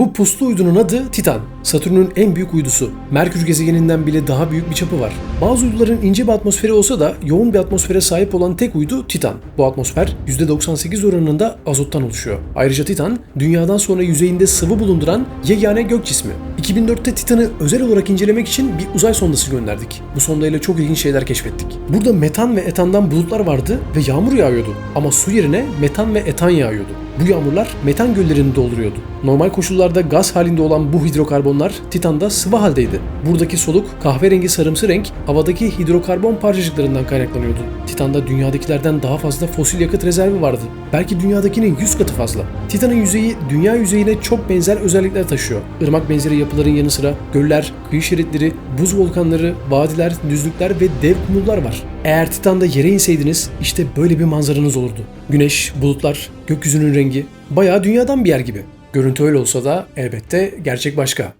Bu puslu uydunun adı Titan. Satürn'ün en büyük uydusu. Merkür gezegeninden bile daha büyük bir çapı var. Bazı uyduların ince bir atmosferi olsa da yoğun bir atmosfere sahip olan tek uydu Titan. Bu atmosfer %98 oranında azottan oluşuyor. Ayrıca Titan, dünyadan sonra yüzeyinde sıvı bulunduran yegane gök cismi. 2004'te Titan'ı özel olarak incelemek için bir uzay sondası gönderdik. Bu sondayla çok ilginç şeyler keşfettik. Burada metan ve etandan bulutlar vardı ve yağmur yağıyordu. Ama su yerine metan ve etan yağıyordu. Bu yağmurlar metan göllerini dolduruyordu. Normal koşullarda gaz halinde olan bu hidrokarbonlar Titan'da sıvı haldeydi. Buradaki soluk kahverengi sarımsı renk havadaki hidrokarbon parçacıklarından kaynaklanıyordu. Titan'da dünyadakilerden daha fazla fosil yakıt rezervi vardı. Belki dünyadakinin 100 katı fazla. Titan'ın yüzeyi dünya yüzeyine çok benzer özellikler taşıyor. Irmak benzeri yapıların yanı sıra göller, kıyı şeritleri, buz volkanları, vadiler, düzlükler ve dev kumullar var. Eğer Titan'da yere inseydiniz işte böyle bir manzaranız olurdu. Güneş, bulutlar, gökyüzünün rengi bayağı dünyadan bir yer gibi. Görüntü öyle olsa da elbette gerçek başka.